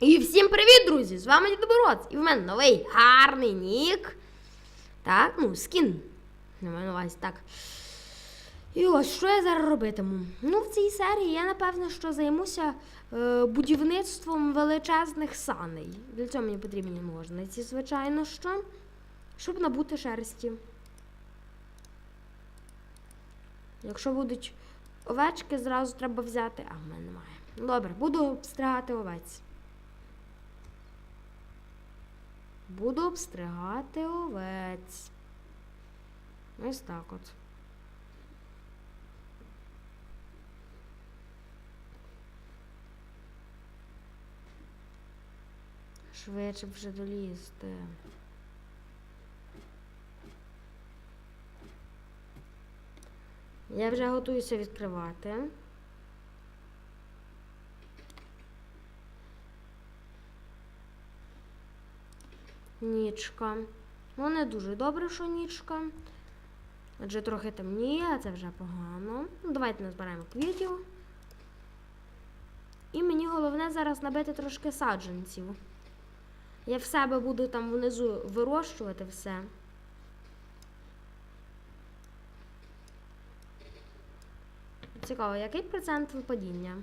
І всім привіт, друзі! З вами Дідоборот. І в мене новий гарний нік. Так, ну, скін. На увазі, так. І ось що я зараз робитиму? Ну, в цій серії я напевно що займуся е, будівництвом величезних саней. Для цього мені потрібні ножниці, звичайно що. Щоб набути шерсті. Якщо будуть овечки, зразу треба взяти. А, в мене немає. Добре, буду обстригати овець. Буду обстригати овець. Ось так от. Швидше б вже долізти. Я вже готуюся відкривати. Нічка. Ну, не дуже добре, що нічка. Адже трохи темніє, а це вже погано. Ну, давайте назбираємо квітів. І мені головне зараз набити трошки саджанців. Я в себе буду там внизу вирощувати все. Цікаво, який процент випадіння?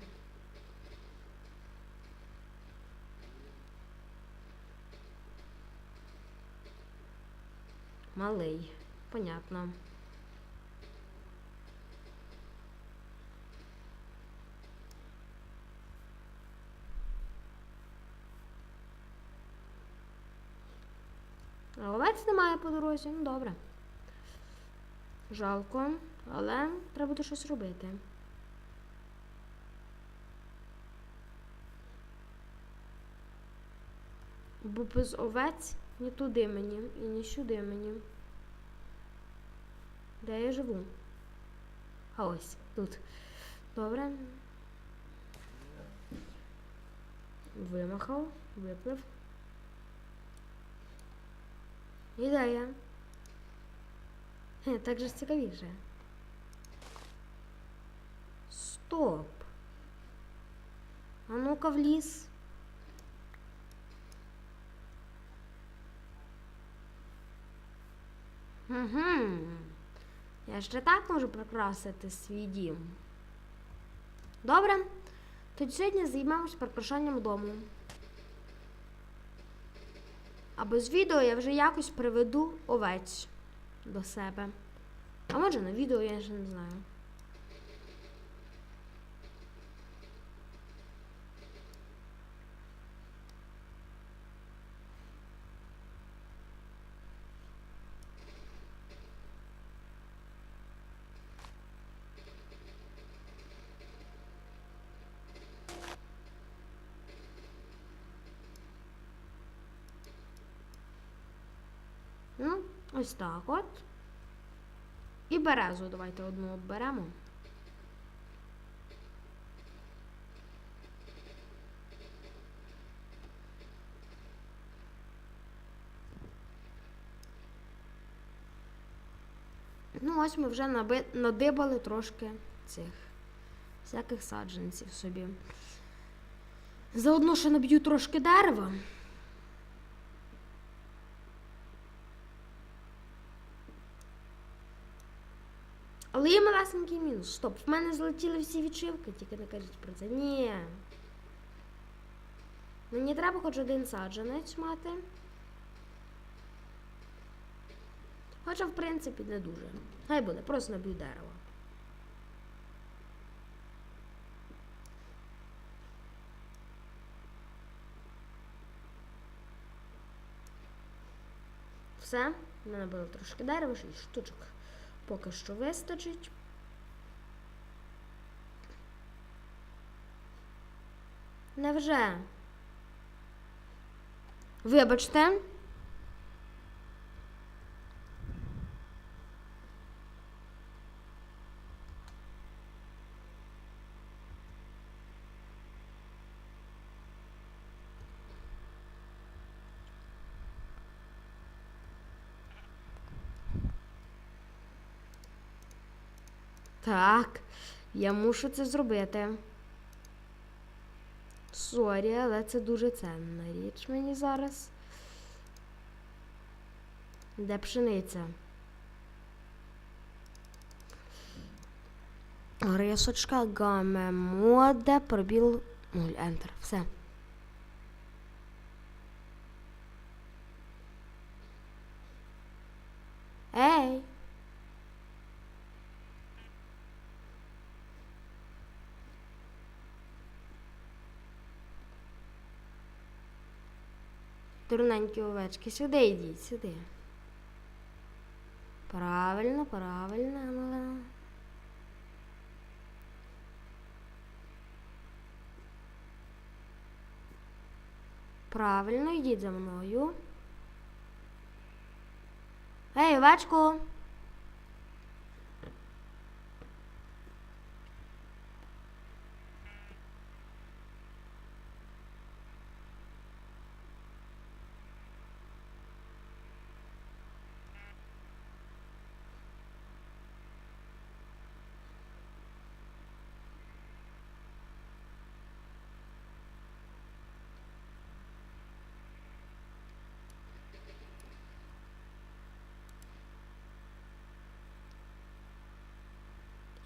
Малий. Понятно. Овець немає по дорозі. Ну, добре. Жалко, але треба буде щось робити. Бо без овець ні туди мені і ні сюди мені. Де я живу? А ось тут. Добре. Вимахав, виплив. Ідея. Хе, Так же ж цікавіше. Стоп. А ну-ка в ліс. Угу. Я ще так можу прикрасити свій дім. Добре. Тоді сьогодні займемось прикрашанням дому. А без відео я вже якось приведу овець до себе. А може на відео я ще не знаю. Ну, ось так от. І березу давайте одну оберемо. Ну, ось ми вже наби... надибали трошки цих всяких саджанців собі. Заодно ще наб'ю трошки дерева. Але є малесенький мінус. Стоп, в мене злетіли всі відшивки, тільки не кажіть про це. Ні. Мені треба хоч один саджанець мати. Хоча, в принципі, не дуже. Хай буде, просто наб'ю дерево. Все, в мене було трошки дерева, 6 штучок поки що вистачить. Невже? Вибачте. Так, я мушу це зробити. Сорі, але це дуже ценна річ мені зараз. Де пшениця? Рисочка, гаме, моде, пробіл, нуль, ентер. Все. Ей! Дурненькі овечки, сюди йдіть, сюди. Правильно, правильно. Правильно, йдіть за мною. Ей, овечко!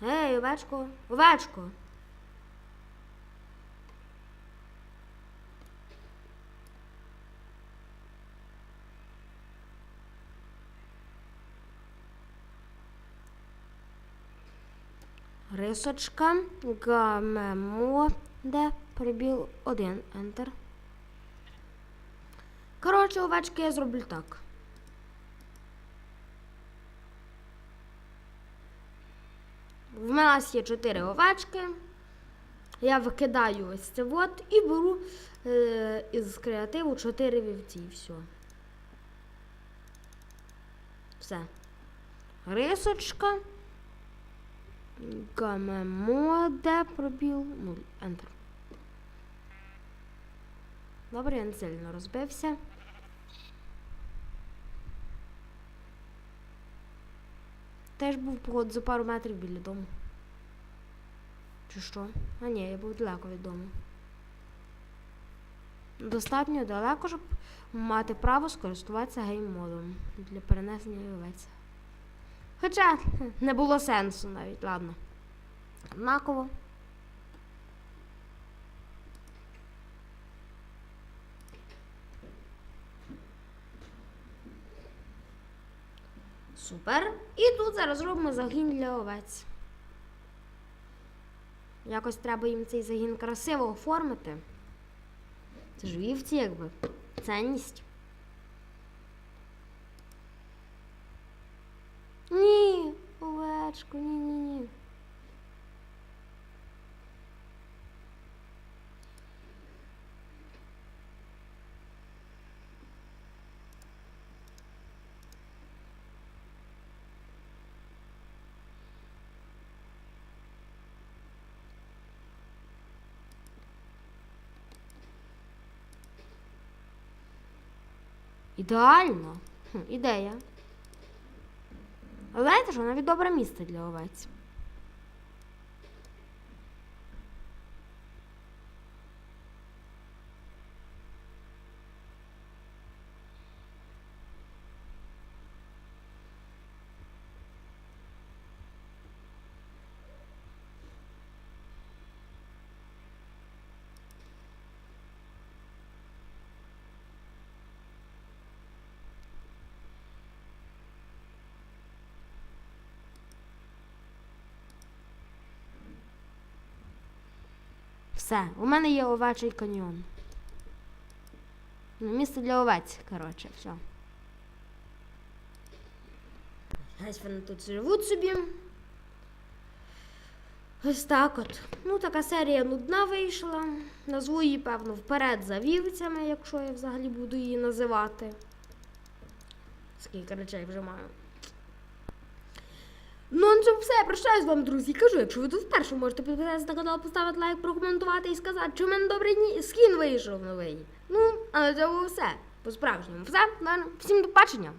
Ей, овечко, овечко. Рисочка, гамемо, де прибіл один, ентер. Коротше, овечки я зроблю так. В нас є 4 овечки. Я викидаю ось це от і беру е, із креативу 4 вівці. і Все. Все. Рисочка. Гамемоде пробіл. Ну, ентер. Добре, я не сильно розбився. Теж був за пару метрів біля дому. Чи що? А ні, я був далеко від дому. Достатньо далеко, щоб мати право скористуватися гейм-модом для перенесення вівець. Хоча не було сенсу навіть, ладно. Однаково. Супер. І тут зараз зробимо загін для овець. Якось треба їм цей загін красиво оформити. Це ж вівці, якби. Ценність. Ні, овечку, ні-ні-ні. Ідеально. Хм, ідея. Але знаєте що, навіть добре місце для овець. Все, у мене є овечий каньйон. Ну, місце для овець, коротше, все. Ось вони тут живуть собі. Ось так от. Ну, така серія нудна вийшла. Назву її, певно, вперед за вівцями, якщо я взагалі буду її називати. Скільки речей вже маю. Ну, на цьому все, я прощаюсь з вами, друзі. Кажу, якщо ви тут вперше можете підписатися на канал, поставити лайк, прокоментувати і сказати, чи в мене добрий ні- скін вийшов новий. Ну, а на цьому все. По-справжньому все. Всім до побачення.